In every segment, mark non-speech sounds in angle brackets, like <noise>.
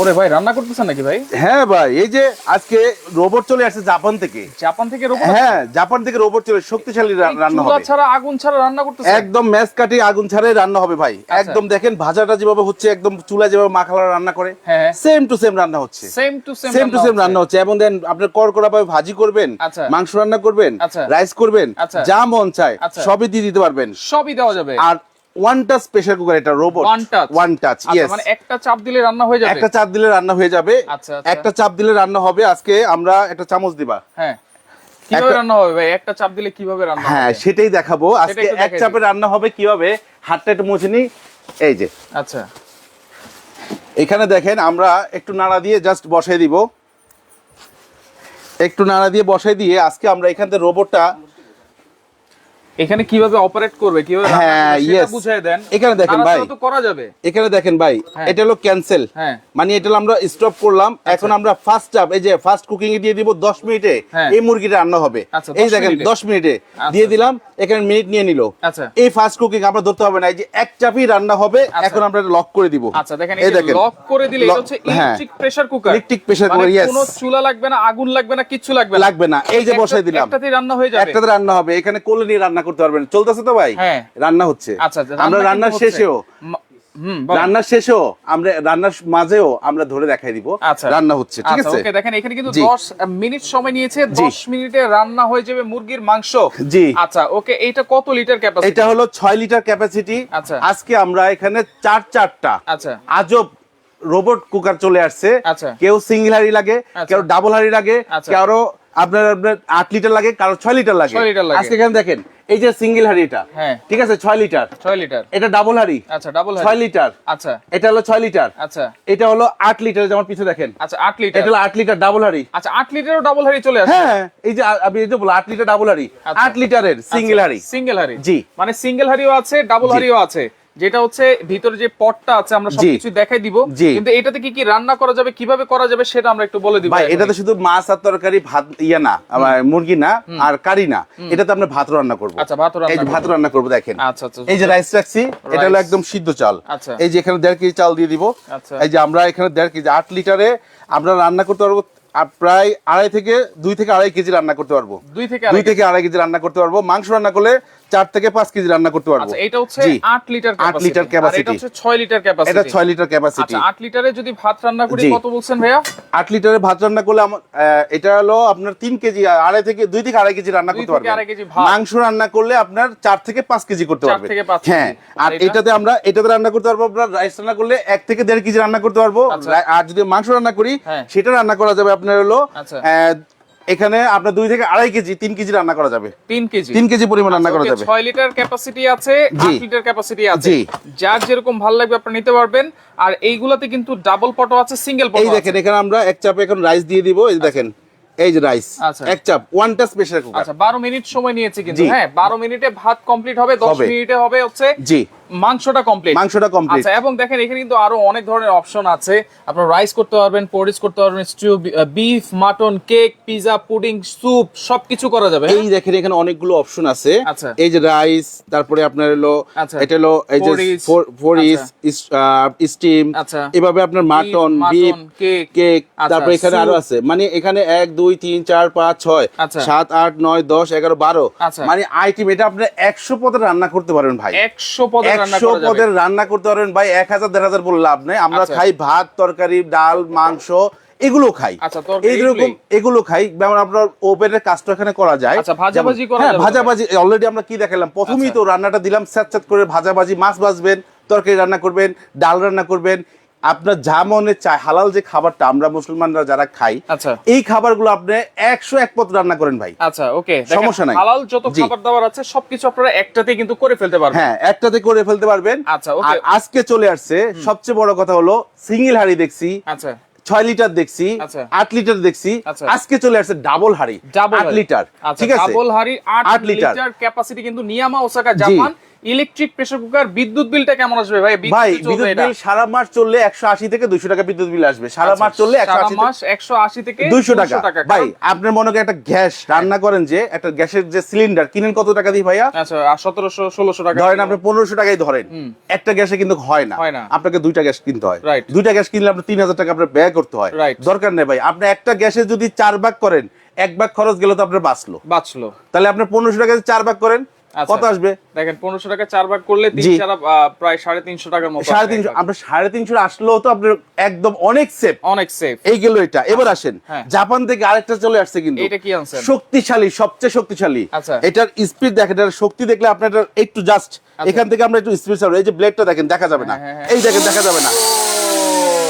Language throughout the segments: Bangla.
ওরে ভাই রান্না করতেছেন নাকি ভাই? হ্যাঁ ভাই এই যে আজকে রোবট চলে আসছে জাপান থেকে। জাপান থেকে রোবট হ্যাঁ জাপান থেকে রোবট চলে শক্তিশালী রান্না হবে। ছাড়া আগুন ছাড়া রান্না করতেছেন? একদম ম্যাচ কাটি আগুন ছাড়াই রান্না হবে ভাই। আচ্ছা। একদম দেখেন ভাজাটা যেভাবে হচ্ছে একদম চুলা যেভাবে মাখালা রান্না করে হ্যাঁ সেম টু সেম রান্না হচ্ছে। Same to same same to same রান্না হচ্ছে। এবং দেন আপনার করকড়া ভাবে ভাজি করবেন আচ্ছা। মাংস রান্না করবেন। রাইস করবেন আচ্ছা। যা মন চায় আচ্ছা। সবই দিয়ে দিতে পারবেন। সবই দেওয়া যাবে। আর ওয়ান টাচ প্রেসার কুকার এটা রোবট? ওয়ান টাচ আচ্ছা, ইয়েস মানে একটা চাপ দিলে রান্না হয়ে যাবে? একটা চাপ দিলে রান্না হয়ে যাবে। আচ্ছা, আচ্ছা। একটা চাপ দিলে রান্না হবে আজকে আমরা একটা চামচ দিবা। হ্যাঁ। কীভাবে রান্না হবে ভাই? একটা চাপ দিলে কীভাবে রান্না হ্যাঁ সেটাই দেখাবো। আজকে এক চাপে রান্না হবে কীভাবে? হাতটা একটু মুছে নি। এই যে। আচ্ছা। এখানে দেখেন আমরা একটু নাড়া দিয়ে জাস্ট বসাই দিব। একটু নাড়া দিয়ে বসাই দিয়ে আজকে আমরা এখান থেকে রোবটটা এখানে কীভাবে অপারেট করবে কীভাবে হ্যাঁ, yes. বুঝিয়ে দেন। এখানে দেখেন ভাই। তো করা যাবে। এখানে দেখেন ভাই হ্যাঁ। এটা হলো ক্যান্সেল হ্যাঁ। মানে এটা আমরা স্টপ করলাম। এখন আমরা ফার্স্ট এই যে ফার্স্ট কুকিং এ দিয়ে দিব 10 মিনিটে হ্যাঁ। এই মুরগিটা রান্না হবে। আচ্ছা, এই দেখেন 10 মিনিটে আচ্ছা। দিয়ে দিলাম এখানে মিনিট নিয়ে নিল। আচ্ছা। এই ফার্স্ট কুকিং আমরা ধরতে হবে না এই যে এক চাপই রান্না হবে আচ্ছা। এখন আমরা লক করে দিব। আচ্ছা দেখেন এই দেখেন। লক করে দিলে এটা হচ্ছে। Electric pressure cooker Electric pressure cooker, yes. কোনো চুলা লাগবে না আগুন লাগবে না কিচ্ছু লাগবে লাগবে না। এই যে বসাই দিলাম। একটাতেই রান্না হয়ে যাবে। একটাতে রান্না হবে। এখানে কোলে নিয়ে রান্না করতে পারবেন চলতেছে তো ভাই হ্যাঁ। রান্না হচ্ছে আচ্ছা আচ্ছা, আমরা রান্নার শেষেও। রান্নার শেষেও আমরা রান্নার মাঝেও আমরা ধরে দেখাই দিব আচ্ছা রান্না হচ্ছে ঠিক আছে ওকে দেখেন এখানে কিন্তু জি। 10 মিনিট সময় নিয়েছে জি। 10 মিনিটে রান্না হয়ে যাবে মুরগির মাংস জি। আচ্ছা ওকে এইটা কত লিটার ক্যাপাসিটি এটা হলো লিটার ক্যাপাসিটি আচ্ছা। আজকে আমরা এখানে চার চারটা আচ্ছা আজব রোবট কুকার চলে আসছে। কেউ সিঙ্গেল হাড়ি লাগে। কেউ ডাবল হাড়ি লাগে। কারও আপনার আপনার আট লিটার লাগে কারও ছয় লিটার লাগে ছয় লিটার লাগে। আজকে এখানে দেখেন এই যে সিঙ্গেল হাড়ি এটা হ্যাঁ। ঠিক আছে ছয় লিটার। ছয় লিটার। এটা ডাবল হাড়ি। আচ্ছা ডাবল ছয় লিটার। আচ্ছা। এটা হলো ছয় লিটার। আচ্ছা। এটা হলো আট লিটার যেমন পিছু দেখেন। আচ্ছা আট লিটার। এটা হলো আট লিটার ডাবল হাড়ি। আচ্ছা আট লিটারও ডাবল হাড়ি চলে আসে? হ্যাঁ এই যে আমি এই যে বললাম আট লিটার ডাবল হাড়ি। আচ্ছা। আট লিটারের সিঙ্গেল হাড়ি। সিঙ্গেল হাড়ি। জি। মানে সিঙ্গেল হাড়িও আছে ডাবল। হাড়িও আছে। যেটা হচ্ছে ভিতরে যে পটটা আছে আমরা সবকিছু দেখাই দিব। কিন্তু এটাতে কি কি রান্না করা যাবে কীভাবে করা যাবে সেটা আমরা একটু বলে দিব ভাই এটাতে শুধু মাছ আর তরকারি ভাত ইয়া না মুরগি না আর কারি না। এটাতে আমরা ভাত রান্না করব। আচ্ছা, ভাতও রান্না এই ভাত রান্না করব দেখেন। আচ্ছা আচ্ছা এই যে রাইস রাখছি এটা হলো একদম সিদ্ধ চাল। আচ্ছা। এই যে এখানে দেড় কেজি চাল দিয়ে দিব। আচ্ছা। এই যে আমরা এখানে দেড় কেজি আট লিটারে আমরা রান্না করতে পারব প্রায় আড়াই থেকে দুই থেকে আড়াই কেজি রান্না করতে পারব। দুই থেকে দুই থেকে আড়াই কেজি রান্না করতে পারব। মাংস রান্না করলে চার থেকে পাঁচ কেজি রান্না করতে পারব। আচ্ছা এটা হচ্ছে। 8 লিটার আট লিটার আর এটা হচ্ছে 6 লিটার ক্যাপাসিটি এটা ছয় লিটার ক্যাপাসিটি আচ্ছা 8 লিটারে যদি ভাত রান্না করি কত বলছেন ভাইয়া? আট লিটারের ভাত রান্না করলে এটা হলো আপনার তিন কেজি আড়াই থেকে দুই থেকে আড়াই কেজি রান্না করতে পারবেন। মাংস রান্না করলে আপনার চার থেকে পাঁচ কেজি করতে পারবেন। থেকে হ্যাঁ আর আর এটাতে আমরা এটাতে রান্না করতে পারব আপনার রাইস রান্না করলে এক থেকে দেড় কেজি রান্না করতে পারব। আচ্ছা। আর যদি মাংস রান্না করি হ্যাঁ। সেটা রান্না করা যাবে আপনার হলো আচ্ছা। আহ, এখানে আপনার দুই থেকে আড়াই কেজি তিন কেজি রান্না করা যাবে। 3 কেজি। তিন কেজি পরিমাণ রান্না করা যাবে। ছয় লিটার ক্যাপাসিটি আছে আট লিটার ক্যাপাসিটি আছে। যার যেরকম ভালো লাগবে আপনি নিতে পারবেন। আর এইগুলাতে কিন্তু ডাবল পটো আছে সিঙ্গেল এই দেখেন এখানে আমরা এক চাপে এখন রাইস দিয়ে দিব এই দেখেন এই যে রাইস আচ্ছা। এক চাপ ওয়ান টাচ প্রেসার কুকার আচ্ছা বারো মিনিট সময় নিয়েছে কিন্তু। হ্যাঁ বারো মিনিটে ভাত কমপ্লিট হবে দশ হবে। মিনিটে হবে হচ্ছে জি। মাংসটা কমপ্লিট মাংসটা কমপ্লিট আচ্ছা এবং দেখেন এখানে কিন্তু আরও অনেক ধরনের অপশন আছে আপনার রাইস করতে পারবেন পোরিজ করতে পারবেন stew beef mutton cake pizza pudding soup সবকিছু করা যাবে হ্যাঁ? এই দেখেন এখানে অনেকগুলো অপশন আছে আচ্ছা। এই যে রাইস তারপরে আপনার হলো আচ্ছা। এটা হলো এই যে ফরিস স্টিম আচ্ছা। এভাবে আপনার মাটন বিফ কেক, তারপরে এখানে আরও আছে মানে এখানে এক দুই তিন চার পাঁচ ছয়। সাত আট নয় দশ এগারো বারো। মানে আইটেম এটা আপনি একশো পদের রান্না করতে পারবেন ভাই একশো রান্না একশো পদের রান্না করতে পারবেন ভাই এক হাজার দেড় হাজার বলে লাভ নেই। আমরা আচ্ছা। খাই ভাত তরকারি ডাল মাংস এগুলো খাই। আচ্ছা, এইরকম এগুলো খাই। যেমন আপনার ওভেনের কাজটা এখানে করা যায়। আচ্ছা, ভাজাভাজি করা হ্যাঁ ভাজাভাজি অলরেডি আমরা কি দেখালাম? প্রথমেই। তো রান্নাটা দিলাম স্যাঁত করে ভাজাভাজি মাছ ভাজবেন তরকারি রান্না করবেন ডাল রান্না করবেন আপনার যা মনে চায় হালাল যে খাবারটা আমরা মুসলমানরা যারা খাই আচ্ছা এই খাবারগুলো আপনি একশো এক পথ রান্না করেন ভাই আচ্ছা ওকে সমস্যা নাই। হালাল যত খাবার দাবার আছে সবকিছু আপনারা একটাতে কিন্তু করে ফেলতে পারবেন হ্যাঁ একটাতে করে ফেলতে পারবেন আচ্ছা, ওকে। আজকে চলে আসছে সবচেয়ে বড় কথা হলো সিঙ্গেল হাড়ি দেখছি আচ্ছা ছয় লিটার দেখছি আচ্ছা। আট লিটার দেখছি আচ্ছা। আজকে চলে আসছে ডাবল হাড়ি ডাবল লিটার আচ্ছা ঠিক আছে ডাবল হাড়ি আট লিটার। ক্যাপাসিটি কিন্তু নিয়ামা Osaka. Japan electric pressure cooker বিদ্যুৎ বিলটা কেমন আসবে ভাই? ভাই বিদ্যুৎ বিল সারা মাস চললে একশো আশি থেকে দুইশো টাকা বিদ্যুৎ বিল আসবে। সারা মাস চললে একশো সারা আশি মাস একশো আশি থেকে দুইশো টাকা। ভাই আপনার মনে করেন একটা গ্যাস রান্না করেন যে একটা গ্যাসের যে সিলিন্ডার কিনেন কত টাকা দিয়ে ভাইয়া? আচ্ছা সতেরোশো ষোলোশো টাকা। ধরেন আপনি পনেরোশো টাকাই ধরেন একটা গ্যাসে কিন্তু হয় না। আপনাকে দুইটা গ্যাস কিনতে হয়. দুইটা গ্যাস কিনলে আপনার তিন হাজার টাকা আপনার ব্যয় করতে হয়. দরকার নেই ভাই আপনি একটা গ্যাসে যদি চার ভাগ করেন এক ভাগ খরচ গেলে তো আপনার বাঁচলো। বাঁচলো। তাহলে আপনি পনেরোশো টাকা চার ভাগ করেন আচ্ছা। কত আসবে? দেখেন পনেরোশো টাকা চার ভাগ করলে তিন চারা প্রায় সাড়ে তিনশো টাকার মতো সাড়ে তিনশো আপনার সাড়ে তিনশো আসলেও তো আপনার একদম অনেক সেফ অনেক সেফ এই গেল এটা। এবার আসেন। হ্যাঁ। জাপান থেকে আরেকটা চলে আসছে কিন্তু। এটা কি আনছেন? শক্তিশালী সবচেয়ে শক্তিশালী। আচ্ছা। এটার স্পিড দেখেন এটার শক্তি দেখলে আপনার একটু জাস্ট এখান থেকে আমরা একটু স্পিড এই যে ব্লেডটা দেখেন দেখা যাবে না। হ্যাঁ, হ্যাঁ। এই দেখেন দেখা যাবে না।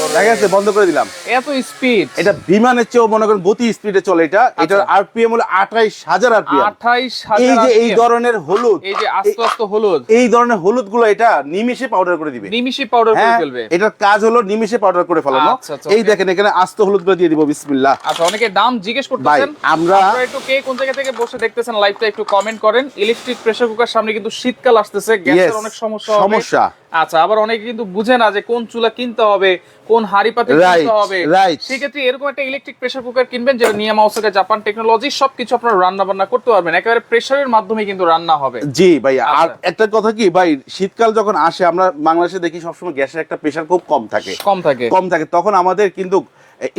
দেখা যাচ্ছে বন্ধ করে দিলাম। এত স্পিড এটা বিমানের চেয়েও মনে করেন গতি স্পিডে চলে এটা। এটার আরপিএম হলো আঠাইশ হাজার আরপিএম আঠাইশ এই যে এই ধরনের হলুদ এই যে আস্তে আস্তে হলুদ। এই ধরনের হলুদগুলো এটা নিমিশে পাউডার করে দিবে। নিমিষে পাউডার করে হ্যাঁ ফেলবে। এটার কাজ হলো নিমিশে পাউডার করে ফেলানো। আচ্ছা, আচ্ছা, এই দেখেন এখানে আস্ত হলুদগুলো দিয়ে দিব বিসমিল্লাহ। আচ্ছা অনেকে দাম জিজ্ঞেস করতেছেন। আমরা- একটু কে কোন জায়গা থেকে বসে দেখতেছেন লাইভটা একটু কমেন্ট করেন। ইলেকট্রিক প্রেসার কুকার সামনে কিন্তু শীতকাল আসতেছে গ্যাসের অনেক সমস্যা সমস্যা। আচ্ছা আবার অনেকে কিন্তু বুঝে না যে কোন চুলা কিনতে হবে কোন হাড়ি পাতে কিনতে হবে? সেক্ষেত্রে এরকম একটা ইলেকট্রিক প্রেসার কুকার কিনবেন যেটা নিয়ে মাউসের জাপান টেকনোলজি সবকিছু আপনারা রান্না বান্না করতে পারবেন। একেবারে প্রেসারের মাধ্যমে কিন্তু রান্না হবে। জি ভাই আর আচ্ছা। একটা কথা কি ভাই শীতকাল যখন আসে আমরা বাংলাদেশে দেখি সবসময় গ্যাসের একটা প্রেশার খুব কম থাকে। কম থাকে। কম থাকে। তখন আমাদের কিন্তু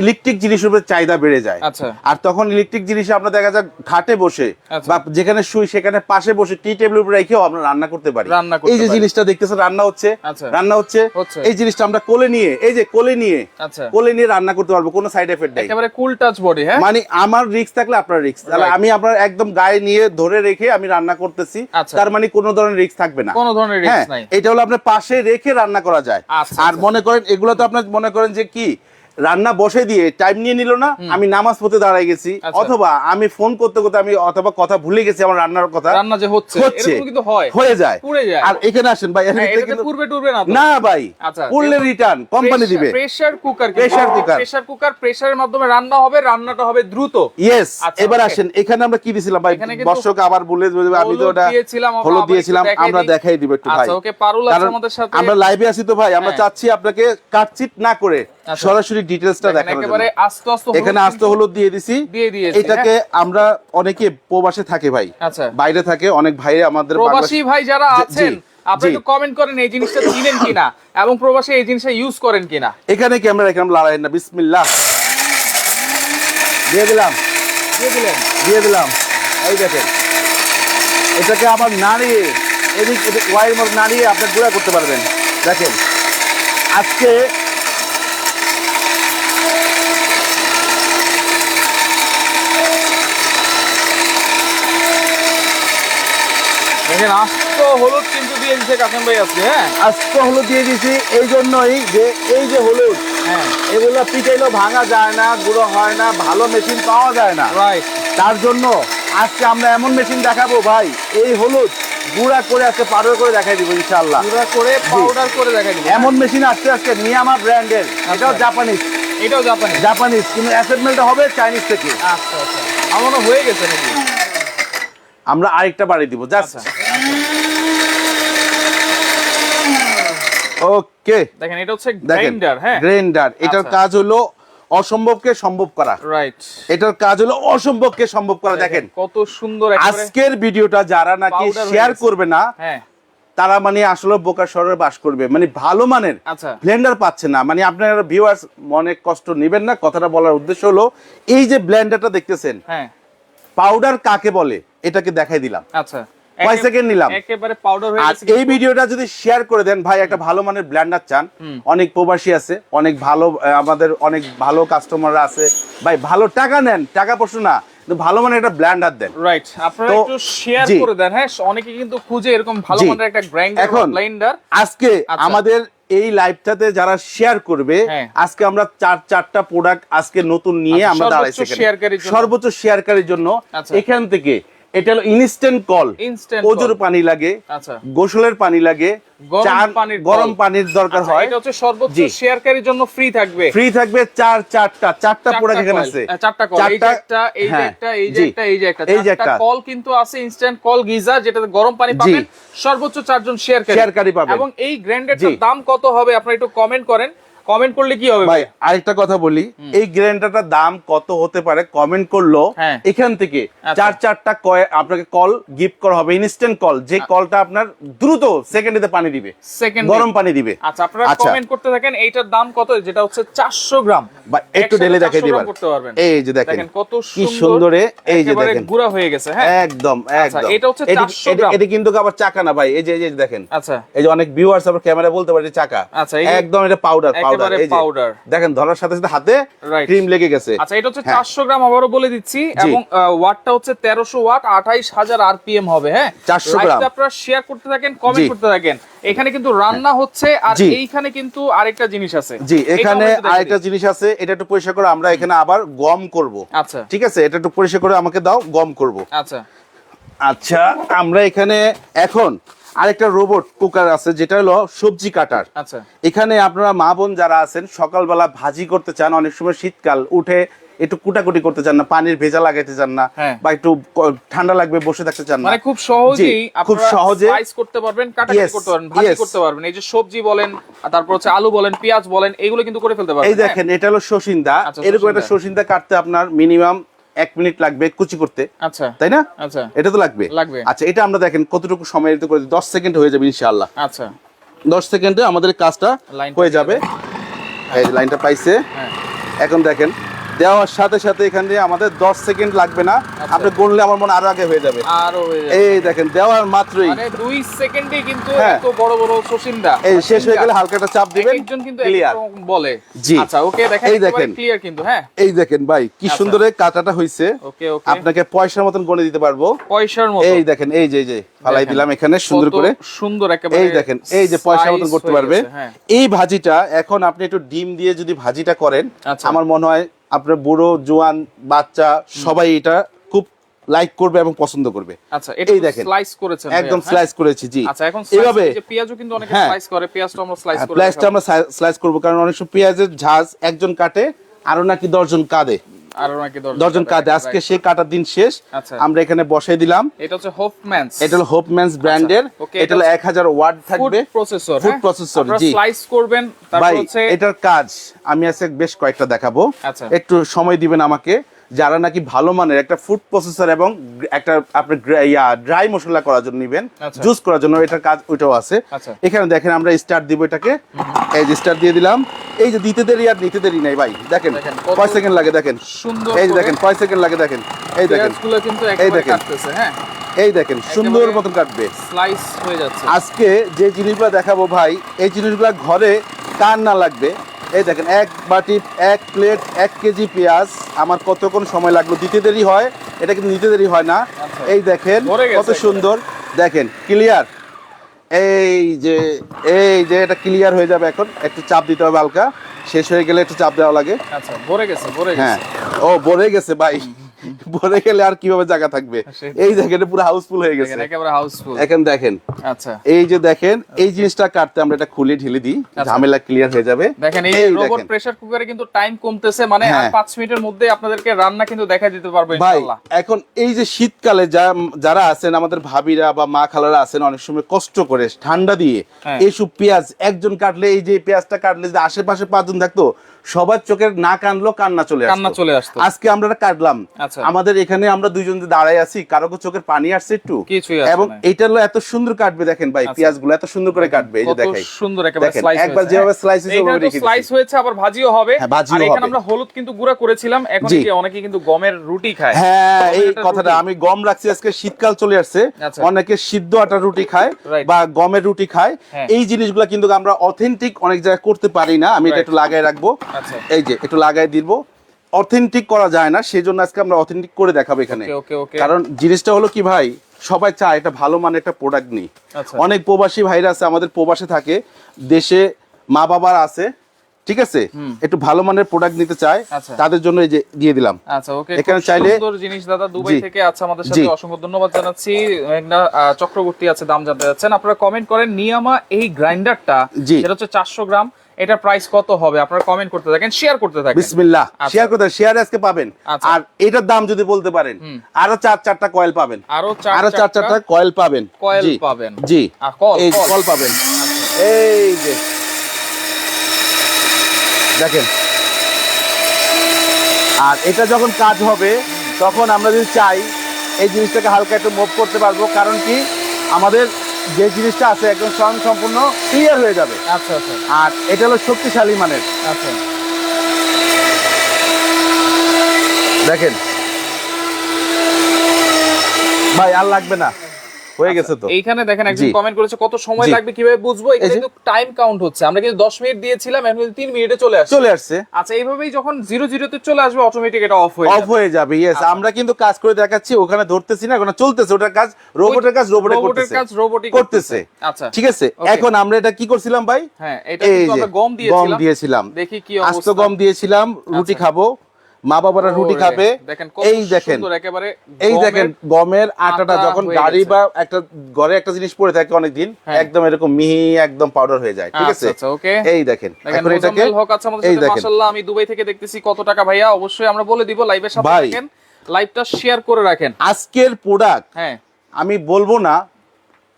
ইলেকট্রিক জিনিসের উপরে চাহিদা বেড়ে যায়। আচ্ছা। আর তখন ইলেকট্রিক জিনিসে আমরা দেখা যায় ঘাটে বসে আচ্ছা। বা যেখানে শুই সেখানে পাশে বসে টি টেবিলের উপরে রেখেও আমরা রান্না করতে পারি। এই যে জিনিসটা দেখতেছেন রান্না হচ্ছে। আচ্ছা। রান্না হচ্ছে। এই জিনিসটা আমরা কোলে নিয়ে এই যে কোলে নিয়ে কোলে নিয়ে রান্না করতে পারব কোনো সাইড এফেক্ট নেই। একেবারে কুল টাচ বডি হ্যাঁ? মানে আমার রিস্ক থাকলে আপনার রিস্ক তাহলে আমি আপনার একদম গায়ে নিয়ে ধরে রেখে আমি রান্না করতেছি। তার মানে কোনো ধরনের রিস্ক থাকবে না। কোনো ধরনের রিস্ক হ্যাঁ নাই। এটা হলো আপনার পাশে রেখে রান্না করা যায়। আর। মনে করেন এগুলো তো আপনার মনে করেন যে কি? রান্না বসে দিয়ে টাইম নিয়ে নিল না আমি নামাজ পড়তে দাঁড়ায় গেছি আচ্ছা। অথবা আমি ফোন করতে করতে আমি অথবা কথা ভুলে গেছি আমার রান্নার কথা রান্না যে হচ্ছে হচ্ছে কিন্তু হয় হয়ে যায় পুড়ে যায়। আর এখানে আসেন ভাই হ্যাঁ, এখানে পূর্বে টুরবে না না ভাই আচ্ছা, পড়লে রিটার্ন কোম্পানি দিবে pressure cooker Pressure cooker। Pressure cooker প্রেসারের মাধ্যমে রান্না হবে রান্নাটা হবে দ্রুত ইয়েস আচ্ছা, এবার আসেন এখানে আমরা কি দিছিলাম ভাই দর্শক আবার বলে দেবে আমি তো ওটা দিয়েছিলাম, আমরা হলুদ দিয়েছিলাম দেখাই আমরা। দেখাই দিব একটু ভাই আচ্ছা, okay, পারুল আছে আমাদের সাথে। আমরা লাইভে আছি তো ভাই আমরা হ্যাঁ। চাচ্ছি আপনাকে কাটচিট না করে। সরাসরি ডিটেইলসটা দেখেন, একেবারে আস্তে আস্তে এখানে আস্ত হলুদ দিয়ে দিছি। দিয়ে দিয়েছি, এটাকে আমরা অনেকে প্রবাসে থাকে ভাই। আচ্ছা। বাইরে থাকে অনেক ভাই আমাদের প্রবাসী ভাই যারা আছেন আপনি। একটু কমেন্ট করেন এই জিনিসটা চিনেন কিনা এবং প্রবাসী এই জিনিসটা ইউজ করেন কিনা। এখানে ক্যামেরা এখানে লড়াই না বিসমিল্লাহ। দিয়ে দিলাম। দিয়ে দিলেন। দিয়ে দিলাম। এই দেখেন। এটাকে আবার নাড়িয়ে এদিক ওয়াইয়ের মধ্যে নাড়িয়ে আপনি গুঁড়া করতে পারবেন। দেখেন। আজকে দেখেন আস্ত হলুদ কিন্তু দিয়ে দিচ্ছে কাসেম ভাই আজকে হ্যাঁ? আস্ত হলুদ দিয়ে এই জন্যই যে এই যে হলুদ হ্যাঁ। এগুলো ভাঙা যায় না গুঁড়ো হয় না ভালো মেশিন পাওয়া যায় না। রাইট তার জন্য আজকে আমরা এমন মেশিন দেখাবো ভাই এই হলুদ গুঁড়া করে আজকে পাউডার করে দেখাই দিব ইনশাল্লাহ করে পাউডার করে দেখাই দিবেন এমন মেশিন আসছে আজকে নিয়ামা ব্র্যান্ডের এটাও জাপানিজ এটাও জাপানি জাপানিজ কিন্তু অ্যাসেটমেন্টটা হবে চাইনিজ থেকে। আচ্ছা আচ্ছা। আমার মনে হয় গেছে নাকি? আমরা আরেকটা বাড়িয়ে দিব জাস্ট ওকে দেখেন এটা হচ্ছে গ্রাইন্ডার হ্যাঁ? গ্রাইন্ডার এটার আচ্ছা। কাজ হলো অসম্ভবকে সম্ভব করা। রাইট এটার কাজ হলো অসম্ভবকে সম্ভব করা দেখেন কত সুন্দর আজকের ভিডিওটা যারা নাকি শেয়ার করবে না হ্যাঁ। তারা মানে আসলে বোকার শহরে বাস করবে। মানে ভালো মানের আচ্ছা। ব্লেন্ডার পাচ্ছে না। মানে আপনারা ভিউয়ার্স অনেক কষ্ট নেবেন না। কথাটা বলার উদ্দেশ্য হলো এই যে ব্লেন্ডারটা দেখতেছেন হ্যাঁ। পাউডার কাকে বলে? এটাকে দেখাই দিলাম। আচ্ছা। কয় একে- সেকেন্ড নিলাম? একেবারে পাউডার হয়ে গেছে এই ভিডিওটা যদি শেয়ার করে দেন ভাই একটা ভালো মানের ব্লেন্ডার চান অনেক প্রবাসী আছে অনেক ভালো আমাদের অনেক ভালো কাস্টমাররা আছে ভাই ভালো টাকা নেন টাকা প্রশ্ন না ভালো মানের একটা ব্লেন্ডার দেন রাইট আপনারা একটু শেয়ার করে দেন হ্যাঁ অনেকে কিন্তু খুঁজে এরকম ভালো মানের একটা গ্রাইন্ডার ব্লেন্ডার আজকে আচ্ছা। আমাদের এই লাইভটাতে যারা শেয়ার করবে হ্যাঁ। আজকে আমরা চার চারটা প্রোডাক্ট আজকে নতুন নিয়ে আচ্ছা, আমরা জন্য। সর্বোচ্চ শেয়ারকারীর জন্য আচ্ছা। এখান থেকে এটা হলো ইনস্ট্যান্ট কল ওজোর পানি লাগে আচ্ছা। গোসলের পানি লাগে গরম পানির দরকার আচ্ছা, হয়। এটা হচ্ছে সর্বোচ্চ শেয়ারকারীর জন্য ফ্রি থাকবে। ফ্রি থাকবে চার চারটা চারটা প্রোডাক্ট এখানে কল। আছে। চারটা কল এই একটা এই যে হ্যাঁ, একটা এই একটা এই যে একটা। এই একটা। কল কিন্তু আছে ইনস্ট্যান্ট কল গিজার যেটাতে গরম পানি পাবেন সর্বোচ্চ চারজন শেয়ারকারী। শেয়ারকারী পাবেন। এবং এই গ্র্যান্ডেরটার জি। দাম কত হবে আপনারা একটু কমেন্ট করেন। কমেন্ট করলে কি হবে ভাই আরেকটা কথা বলি। এই গ্রাইন্ডারটার দাম কত হতে পারে? কমেন্ট করল। হ্যাঁ। এখান থেকে আচ্ছা। চার চারটা কয় আপনাকে কল গিফট করা হবে ইনস্ট্যান্ট কল যে কলটা আপনার দ্রুত সেকেন্ডে পানি দিবে সেকেন্ড গরম পানি দিবে। আচ্ছা আপনারা আচ্ছা। কমেন্ট করতে থাকেন এইটার দাম কত? যেটা হচ্ছে 400 গ্রাম। বা একটু ঢেলে দেখাই 400 দিবার গ্রাম করতে পারবেন। এই যে দেখেন কত কি সুন্দর এই যে দেখেন। গুঁড়া হয়ে গেছে হ্যাঁ? একদম আচ্ছা, একদম। এটা হচ্ছে 400 গ্রাম। এটি কিন্তু আবার চাকা না ভাই এই যে এই যে দেখেন। আচ্ছা। এই যে অনেক ভিউয়ার্স আবার ক্যামেরা বলতে পারে চাকা। আচ্ছা, একদম এটা পাউডার পাউডার এই powder। দেখেন ধরার সাথে সাথে হাতে ক্রিম লেগে গেছে। আচ্ছা এটা হচ্ছে হ্যাঁ। চারশো গ্রাম আবারও বলে দিচ্ছি এবং ওয়াটটা হচ্ছে তেরোশো ওয়াট আঠাইশ হাজার আরপিএম হবে হ্যাঁ? 400 গ্রাম। আপনারা শেয়ার করতে থাকেন কমেন্ট করতে থাকেন। এখানে কিন্তু রান্না হচ্ছে আর এইখানে কিন্তু আরেকটা জিনিস আছে। জি এখানে আরেকটা জিনিস আছে এটা একটু পরিষ্কার করে আমরা এখানে আবার গম করব। আচ্ছা। ঠিক আছে? এটা একটু পরিষ্কার করে আমাকে দাও গম করব। আচ্ছা। আচ্ছা আমরা এখানে এখন আরেকটা রোবট কুকার আছে যেটা হলো সবজি কাটার। আচ্ছা। এখানে আপনারা মা বোন যারা আছেন সকালবেলা ভাজি করতে চান অনেক সময় শীতকাল উঠে একটু কুটাকুটি করতে চান না পানির ভেজা লাগাইতে চান না হ্যাঁ। বা একটু ঠান্ডা লাগবে বসে থাকতে চান না। মানে খুব সহজেই খুব সহজে স্লাইস করতে পারবেন কাটাকাটি করতে পারবেন ভাজি করতে পারবেন। এই যে সবজি বলেন তারপর হচ্ছে আলু বলেন পেঁয়াজ বলেন এগুলো কিন্তু করে ফেলতে পারবেন এই দেখেন এটা হলো শসিন্দা আচ্ছা, এরকম একটা। শসিন্দা কাটতে আপনার মিনিমাম এক মিনিট লাগবে কুচি করতে? আচ্ছা। তাই না? আচ্ছা। এটা তো লাগবে। লাগবে। আচ্ছা এটা আমরা দেখেন কতটুকু সময় দিতে করে দশ সেকেন্ড হয়ে যাবে ইনশাআল্লাহ। আচ্ছা। দশ সেকেন্ডে আমাদের কাজটা হয়ে যাবে। এই লাইনটা পাইছে। হ্যাঁ। এখন দেখেন দেওয়ার সাথে সাথে এখান দিয়ে আমাদের দশ সেকেন্ড লাগবে না। আচ্ছা। আপনি গুনলে আমার মনে আরও আগে হয়ে যাবে। আরও এই দেখেন দেওয়ার মাত্রই। মানে দুই সেকেন্ডে কিন্তু হ্যাঁ। এত বড় বড় শোষিন্দা এই শেষ হয়ে গেলে হালকা একটা চাপ দিবেন। একজন কিন্তু ক্লিয়ার বলে। জি। আচ্ছা ওকে দেখেন এই দেখেন। ক্লিয়ার কিন্তু হ্যাঁ। এই দেখেন ভাই কি আচ্ছা। সুন্দর কাটাটা হইছে। ওকে ওকে। আপনাকে পয়সার মতন গনে দিতে পারব। পয়সার মতো এই দেখেন এই যে এই যে ফালাই দিলাম এখানে সুন্দর করে। সুন্দর একেবারে এই দেখেন এই যে পয়সা মতন করতে পারবে। হ্যাঁ। এই ভাজিটা এখন আপনি একটু ডিম দিয়ে যদি ভাজিটা করেন আচ্ছা। আমার মনে হয় আপনার বুড়ো জোয়ান বাচ্চা সবাই এটা খুব লাইক করবে এবং পছন্দ করবে আচ্ছা এই দেখেন। স্লাইস করেছেন একদম ভাইয়া, হ্যাঁ? স্লাইস করেছি জি আচ্ছা এখন এইভাবে পেঁয়াজও কিন্তু অনেকে হ্যাঁ। স্লাইস করে পেঁয়াজটা আমরা স্লাইস করব প্লাসটা আমরা স্লাইস করব কারণ অনেক সময় পেঁয়াজের ঝাজ একজন কাটে আরও নাকি দশজন কাঁদে দশজন আজকে সেই কাটার দিন শেষ। আচ্ছা। আমরা এখানে বসাই দিলাম। এটা হচ্ছে হোপম্যানস এটা হলো হোপম্যানস ব্র্যান্ডের। আচ্ছা, এটা হলো এক হাজার ওয়াট থাকবে। প্রসেসর ফুড প্রসেসর জি। স্লাইস করবেন তারপর ভাই হচ্ছে এটার কাজ আমি আজকে বেশ কয়েকটা দেখাবো। আচ্ছা। একটু সময় দিবেন আমাকে। যারা নাকি ভালো মানের একটা ফুড প্রসেসর এবং একটা আপনি ইয়া ড্রাই মশলা করার জন্য নিবেন আচ্ছা। জুস করার জন্য এটার কাজ ওইটাও আছে। আচ্ছা। এখানে দেখেন আমরা স্টার্ট দিব এটাকে। এই যে স্টার্ট দিয়ে দিলাম। এই যে দিতে দেরি আর নিতে দেরি নাই ভাই দেখেন কয় সেকেন্ড লাগে দেখেন। সুন্দর এই যে দেখেন কয় সেকেন্ড লাগে দেখেন। এই দেখেন। একেবারে দেখেন। কাটতেছে হ্যাঁ। এই দেখেন সুন্দর মতন কাটবে। স্লাইস হয়ে যাচ্ছে। আজকে যে জিনিসগুলো দেখাবো ভাই এই জিনিসগুলো ঘরে কার না লাগবে? এই দেখেন এক বাটি এক প্লেট এক কেজি পেঁয়াজ। আমার কতক্ষণ সময় লাগল? দিতে দেরি হয় এটা কিন্তু নিতে দেরি হয় না। আচ্ছা। এই দেখেন কত সুন্দর। দেখেন ক্লিয়ার এই যে এই যে এটা ক্লিয়ার হয়ে যাবে এখন। একটু চাপ দিতে হবে হালকা। শেষ হয়ে গেলে একটু চাপ দেওয়া লাগে। আচ্ছা ভরে গেছে ভরে হ্যাঁ। ও ভরে গেছে ভাই। <laughs> ভরে গেলে আর কীভাবে জায়গা থাকবে? এই দেখেন পুরো হাউসফুল হয়ে গেছে। একেবারে হাউসফুল এখন দেখেন আচ্ছা। এই যে দেখেন এই জিনিসটা কাটতে আমরা এটা খুলে ঢেলে দিই ঝামেলা ক্লিয়ার হয়ে যাবে। দেখেন এই রোবট প্রেসার কুকারে কিন্তু টাইম কমতেছে মানে আর হ্যাঁ। 5 মিনিটের মধ্যে আপনাদেরকে রান্না কিন্তু দেখাই দিতে পারব ইনশাআল্লাহ। এখন এই যে শীতকালে যারা আছেন আমাদের ভাবিরা বা মা খালারা আছেন অনেক সময় কষ্ট করে ঠান্ডা দিয়ে হ্যাঁ। এইসব পেঁয়াজ একজন কাটলে এই যে পেঁয়াজটা কাটলে যে আশেপাশে পাঁচজন থাকতো সবার চোখের না কানলো কান্না চলে আসতো। কান্না চলে আসতো। আজকে আমরা কাটলাম। আচ্ছা। আমাদের এখানে আমরা দুইজন দাঁড়াই আছি কারও চোখের পানি আসছে একটু? এবং। এটা হলো এত সুন্দর কাটবে দেখেন ভাই আচ্ছা। পেঁয়াজগুলো এত সুন্দর করে কাটবে এই যে দেখাই। সুন্দর একেবারে স্লাইস একবার যেভাবে slice হয়েছে ওভাবে রেখে স্লাইস হয়েছে আবার ভাজিও হবে। হ্যাঁ, আর এখানে আমরা হলুদ কিন্তু গুঁড়া করেছিলাম এখন কি অনেকে কিন্তু গমের রুটি খায়। হ্যাঁ এই কথাটা আমি গম রাখছি আজকে শীতকাল চলে আসছে। আচ্ছা। অনেকে সিদ্ধ আটার রুটি খায় বা গমের রুটি খায়। হ্যাঁ। এই জিনিসগুলো কিন্তু আমরা অথেন্টিক অনেক জায়গায় করতে পারি না আমি এটা একটু লাগাই রাখব। আচ্ছা। এই যে একটু লাগাই দিব। অথেন্টিক করা যায় না সেই জন্য আজকে আমরা অথেন্টিক করে দেখাবো এখানে। কারণ জিনিসটা হলো কি ভাই সবাই চায় এটা ভালো মানের একটা প্রোডাক্ট নিই। অনেক প্রবাসী ভাইরা আছে আমাদের প্রবাসে থাকে দেশে মা বাবার আছে ঠিক আছে? একটু ভালো মানের প্রোডাক্ট নিতে চায় আচ্ছা। তাদের জন্য এই যে দিয়ে দিলাম। আচ্ছা ওকে এখানে চাইলে- সুন্দর জিনিস দাদা দুবাই থেকে আছে আমাদের সাথে। অসংখ্য ধন্যবাদ জানাচ্ছি। একটা চক্রবর্তী আছে দাম জানতে যাচ্ছেন আপনারা কমেন্ট করেন নিয়ামা এই গ্রাইন্ডারটা। সেটা হচ্ছে চারশো গ্রাম। এটা প্রাইস কত হবে? আপনারা কমেন্ট করতে থাকেন শেয়ার করতে থাকেন। বিসমিল্লাহ। আচ্ছা। শেয়ার করতে শেয়ার আজকে পাবেন। আচ্ছা। আর এটার দাম যদি বলতে পারেন আরও চার চারটা কয়েল পাবেন। আরও চার আরও চার চারটা কয়েল পাবেন। কয়েল পাবেন। জি। এই কল। কল পাবেন। এই যে। দেখেন। আর এটা যখন কাজ হবে তখন আমরা যদি চাই এই জিনিসটাকে হালকা একটু মুভ করতে পারব। কারণ কি? আমাদের যে জিনিসটা আছে একদম স্বয়ং সম্পূর্ণ ক্লিয়ার হয়ে যাবে। আচ্ছা আচ্ছা। আর এটা হলো শক্তিশালী মানের। আচ্ছা। দেখেন। ভাই আর লাগবে না। হয়ে গেছে তো। এইখানে দেখেন একজন কমেন্ট করেছে কত সময় লাগবে কীভাবে বুঝব? এখানে কিন্তু টাইম কাউন্ট হচ্ছে। আমরা কিন্তু 10 মিনিট দিয়েছিলাম এখন কিন্তু 3 মিনিটে চলে আসছে। চলে আসছে। আচ্ছা এইভাবেই যখন 0 0 তে চলে আসবে অটোমেটিক এটা অফ হয়ে অফ হয়ে যাবে ইয়েস আমরা কিন্তু কাজ করে দেখাচ্ছি ওখানে ধরতেছি না ওখানে চলতেছে ওটার কাজ রোবটের কাজ রোবটে রোবটের কাজ রোবটই করতেছে। আচ্ছা ঠিক আছে? এখন আমরা এটা কি করছিলাম ভাই? হ্যাঁ এটা কিন্তু আমরা গম গম দিয়েছিলাম। দিয়েছিলাম। দেখি কি আস্ত গম দিয়েছিলাম রুটি আচ্ছা। খাব। মা বাবারা রুটি খাবে। এই দেখেন এই দেখেন গমের আটাটা যখন গাড়ি বা একটা ঘরে একটা জিনিস পড়ে থাকে অনেকদিন হ্যাঁ। একদম এরকম মিহি একদম পাউডার হয়ে যায় ঠিক আছে? আচ্ছা আচ্ছা এই দেখেন এখন এটাকে এই দেখেন। আমি দুবাই থেকে দেখতেছি কত টাকা ভাইয়া অবশ্যই আমরা বলে দিব লাইভের সাথে লাইভটা শেয়ার করে রাখেন। আজকের প্রোডাক্ট হ্যাঁ। আমি বলব না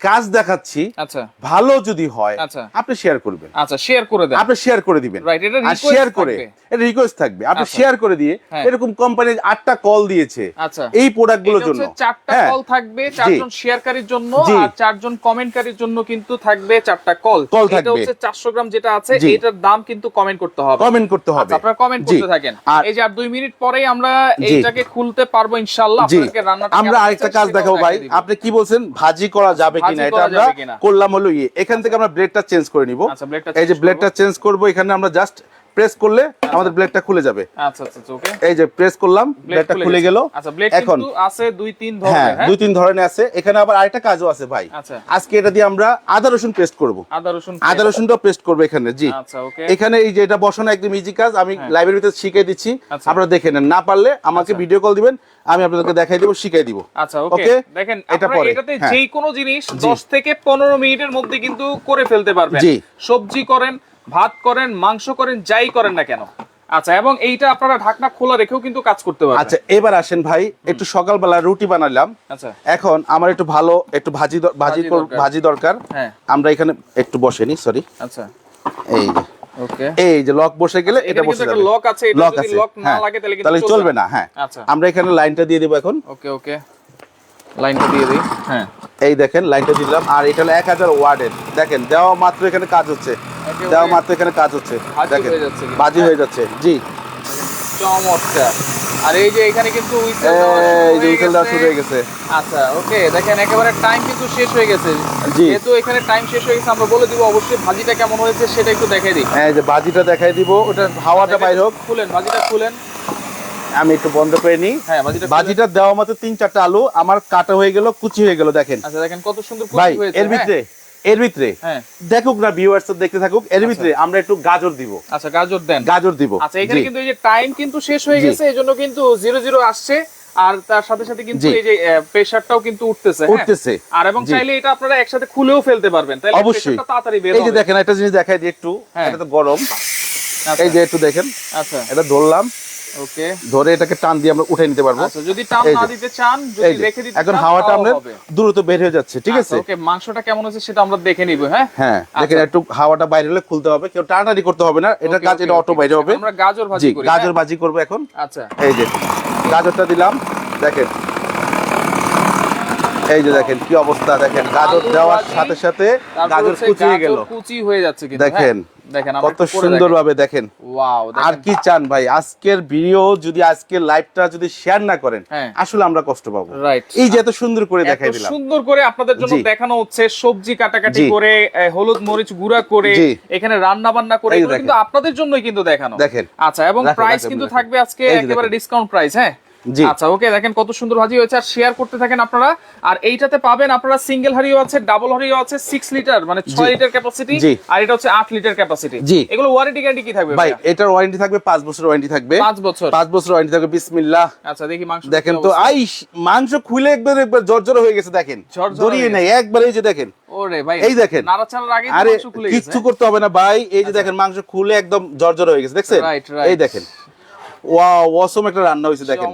কাজ দেখাচ্ছি আচ্ছা। ভালো যদি হয় আচ্ছা। আপনি শেয়ার করবেন। আচ্ছা শেয়ার করে দেন। আপনি শেয়ার করে দিবেন। Right, এটা request শেয়ার করে এটা রিকোয়েস্ট থাকবে। আপনি আচ্ছা। শেয়ার করে দিয়ে হ্যাঁ। এরকম কোম্পানি আটটা কল দিয়েছে আচ্ছা। এই প্রোডাক্টগুলোর এটা জন্য। চারটা হ্যাঁ। কল থাকবে চারজন শেয়ারকারীর জন্য আর চারজন কমেন্টকারীর জন্য কিন্তু থাকবে চারটা কল কল থাকবে। এটা হচ্ছে 400 গ্রাম যেটা আছে এটার দাম কিন্তু কমেন্ট করতে হবে। কমেন্ট করতে হবে। আচ্ছা আপনারা কমেন্ট করতে থাকেন। এই যে আর দুই মিনিট পরেই আমরা। এইটাকে খুলতে পারব ইনশাআল্লাহ জি। আপনাদেরকে রান্নাটা আমরা আরেকটা কাজ দেখাবো ভাই। আপনি কি বলছেন? ভাজি করা যাবে ভাজি কিনা এটা আমরা? করলাম হলো ইয়ে। এখান থেকে আমরা ব্লেডটা চেঞ্জ করে নিব। আচ্ছা, এই যে ব্লেডটা চেঞ্জ করব এখানে আমরা জাস্ট প্রেস করলে আমাদের ব্লেডটা খুলে যাবে। আচ্ছা আচ্ছা ওকে এই যে প্রেস করলাম ব্লেডটা খুলে গেল। আচ্ছা ব্লেড এখন আছে দুই তিন হ্যাঁ ধরনের হ্যাঁ দুই তিন ধরনের আছে। এখানে আবার আরেকটা কাজও আছে ভাই। আচ্ছা। আজকে এটা দিয়ে আমরা আদা রসুন পেস্ট করব। আদা রসুন আদা রসুনটাও পেস্ট করব এখানে জি। আচ্ছা ওকে এখানে এই যে এটা বসানো একদম ইজি কাজ আমি লাইব্রেরির ভিতরে শিখিয়ে দিচ্ছি। আচ্ছা। আপনারা দেখে নেন। না পারলে আমাকে ভিডিও কল দিবেন আমি আপনাদেরকে দেখাই দিব শিখিয়ে দিব। আচ্ছা ওকে দেখেন এটা পরে, এটাতে হ্যাঁ। যেই কোনো জিনিস 10 থেকে 15 মিনিটের মধ্যে কিন্তু করে ফেলতে পারবেন। জি। সবজি করেন ভাত করেন মাংস করেন যাই করেন না কেন। আচ্ছা এবং এইটা আপনারা ঢাকনা খোলা রেখেও কিন্তু কাজ করতে পারবেন। আচ্ছা এবার আসেন ভাই একটু সকালবেলা রুটি বানালাম। আচ্ছা। এখন আমার একটু ভালো একটু ভাজি ভাজি ভাজি দরকার। হ্যাঁ। আমরা এখানে একটু বসেনি সরি আচ্ছা। এই ওকে। এই যে লক বসে গেলে এটা বসে যাবে। লক আছে এটা যদি লক না হ্যাঁ। লাগে তাহলে চলবে না। হ্যাঁ। আচ্ছা। আমরা এখানে লাইনটা দিয়ে দেবো এখন। ওকে ওকে। লাইনটা দিয়ে দিই। হ্যাঁ। এই দেখেন লাইনটা দিলাম। আর এটা হলো এক হাজার ওয়ার্ডের। দেখেন দেওয়া মাত্র এখানে কাজ হচ্ছে। দেওয়া মাত্র এখানে কাজ হচ্ছে। দেখেন হয়ে বাজি হ্যাঁ? হয়ে যাচ্ছে। জি। চমৎকার। আর এই যে এখানে কিন্তু হুইসেল দেওয়া শুরু হয়ে গেছে। আচ্ছা ওকে দেখেন একেবারে টাইম কিন্তু শেষ হয়ে গেছে। যেহেতু এখানে টাইম শেষ হয়ে গেছে আমরা বলে দিব অবশ্যই ভাজিটা কেমন হয়েছে সেটা একটু দেখাই দিই। এই যে বাজিটা দেখাই দিব। ওটা হাওয়াটা বাইর হোক। খুলেন ভাজিটা খুলেন। আমি একটু বন্ধ করে নিই। হ্যাঁ বাজিটা দেওয়া মাত্র তিন চারটা আলু আমার কাটা হয়ে গেল কুচি হয়ে গেল দেখেন। আচ্ছা দেখেন কত সুন্দর ভাই এর ভিতরে এর ভিতরে। হ্যাঁ। দেখুক না ভিউয়ার্স দেখতে থাকুক এর ভিতরে আমরা একটু গাজর দিব। আচ্ছা গাজর দেন। গাজর দিব আচ্ছা এখানে কিন্তু এই যে টাইম কিন্তু শেষ হয়ে। গেছে এজন্য কিন্তু জিরো জিরো আসছে আর তার সাথে সাথে কিন্তু এই যে প্রেসারটাও কিন্তু উঠতেছে হ্যাঁ? উঠতেছে। আর এবং চাইলে এটা আপনারা একসাথে খুলেও ফেলতে পারবেন তাহলে অবশ্যই। প্রেসারটা তাড়াতাড়ি বের এই যে দেখেন একটা জিনিস দেখাই দিই একটু হ্যাঁ। এটা তো গরম। আচ্ছা, এই যে একটু দেখেন আচ্ছা। এটা ধরলাম। ওকে ধরে এটাকে টান দিয়ে আমরা উঠে নিতে পারব। আচ্ছা যদি টান না দিতে চান যদি রেখে দিতে এখন হাওয়াটা আমরা আমাদের দ্রুত বের হয়ে যাচ্ছে ঠিক আছে? ওকে মাংসটা কেমন হচ্ছে সেটা আমরা দেখে নিব হ্যাঁ? হ্যাঁ দেখেন আচ্ছা। একটু হাওয়াটা বাইরে হলে খুলতে হবে কেউ টানাটানি করতে হবে না এটা কাজ এটা অটো বাইরে হবে। আমরা গাজর ভাজি করি গাজর হ্যাঁ? ভাজি করব এখন। আচ্ছা। এই যে গাজরটা দিলাম দেখেন। এই যে দেখেন কি অবস্থা দেখেন গাজর দেওয়ার সাথে সাথে গাজর কুচিয়ে গেল। কুচি হয়ে যাচ্ছে কিন্তু দেখেন হ্যাঁ? দেখেন কত একটু সুন্দর দেখেন। ভাবে দেখেন। ওয়াও আর কি চান ভাই? আজকের ভিডিও যদি আজকের লাইভটা যদি শেয়ার না করেন হ্যাঁ। আসলে আমরা কষ্ট পাবো। রাইট এই যে এত সুন্দর করে দেখাই দিলাম। সুন্দর করে আপনাদের জন্য দেখানো হচ্ছে সবজি কাটাকাটি করে হলুদ মরিচ গুঁড়া করে এখানে রান্না বান্না করে। কিন্তু আপনাদের জন্যই কিন্তু দেখানো। দেখেন। আচ্ছা এবং প্রাইস কিন্তু থাকবে আজকে একেবারে ডিসকাউন্ট প্রাইস হ্যাঁ? জি। আচ্ছা ওকে দেখেন কত সুন্দর ভাজি হয়েছে। আর শেয়ার করতে থাকেন আপনারা আর এইটাতে পাবেন আপনারা সিঙ্গেল হাড়িও আছে ডাবল হাড়িও আছে সিক্স লিটার মানে ছয় লিটার ক্যাপাসিটি আর এটা হচ্ছে আট লিটার ক্যাপাসিটি জি। এগুলো ওয়ারেন্টি গ্যারান্টি কি থাকবে ভাই এটার ওয়ারেন্টি থাকবে পাঁচ বছর ওয়ারেন্টি থাকবে। পাঁচ বছর। পাঁচ বছর ওয়ারেন্টি থাকবে বিসমিল্লাহ। আচ্ছা দেখি মাংস দেখেন তো আই মাংস খুলে একবার একবার জর্জর হয়ে গেছে দেখেন। জড়িয়ে নেই একবার এই যে দেখেন। ওরে ভাই এই দেখেন। নাড়াচাড়ার আগে মাংস খুলে গেছে। করতে হবে না ভাই। এই যে দেখেন মাংস খুলে একদম জর্জর হয়ে গেছে দেখছেন. এই দেখেন। ওয়াও অসম একটা রান্না হয়েছে দেখেন।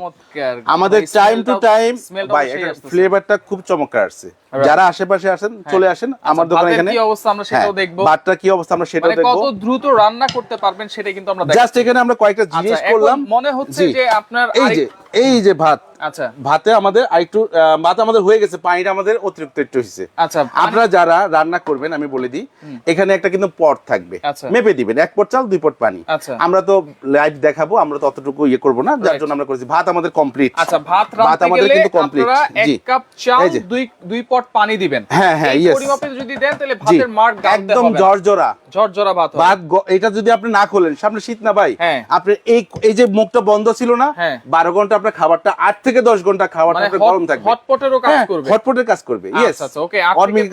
আমাদের টাইম টু টাইম ভাই ফ্লেভারটা খুব চমৎকার আসছে. যারা আশেপাশে আসেন চলে আসেন আমার আচ্ছা, দোকান ভাতের এখানে। কি অবস্থা আমরা সেটাও দেখব। ভাতটা কি অবস্থা আমরা সেটাও মানে কত দ্রুত রান্না করতে পারবেন সেটা কিন্তু আমরা দেখব জাস্ট এখানে আমরা কয়েকটা আচ্ছা জিনিস করলাম। মনে হচ্ছে যে আপনার এই যে এই যে ভাত। আচ্ছা। ভাতে আমাদের আরেকটু ভাত আমাদের হয়ে গেছে পানিটা আমাদের অতিরিক্ত একটু হয়েছে। আচ্ছা আপনারা যারা রান্না করবেন আমি বলে দিই এখানে একটা কিন্তু পট থাকবে। আচ্ছা। মেপে দিবেন এক পট চাল দুই পট পানি। আচ্ছা। আমরা তো লাইভ দেখাবো আমরা তো অতটুকু ইয়ে করব না যার জন্য আমরা করেছি ভাত আমাদের কমপ্লিট আচ্ছা ভাত ভাত আমাদের গেলে কিন্তু আপনারা এক কাপ চাল দুই দুই পট পানি দিবেন। হ্যাঁ, হ্যাঁ, যদি দেন তাহলে ভাতের মার্ক একদম জর্জরা। ঝরঝরা ভাত ভাত এটা যদি আপনি না খোলেন সামনে শীত না ভাই। হ্যাঁ। আপনি এই এই যে মুখটা বন্ধ ছিল না হ্যাঁ। বারো ঘণ্টা আপনার খাবারটা আট থেকে দশ ঘণ্টা খাবারটা মানে আপনার গরম থাকবে। হটপটেরও কাজ হ্যাঁ, করবে। হটপটের কাজ করবে ইয়েস আচ্ছা আচ্ছা ওকে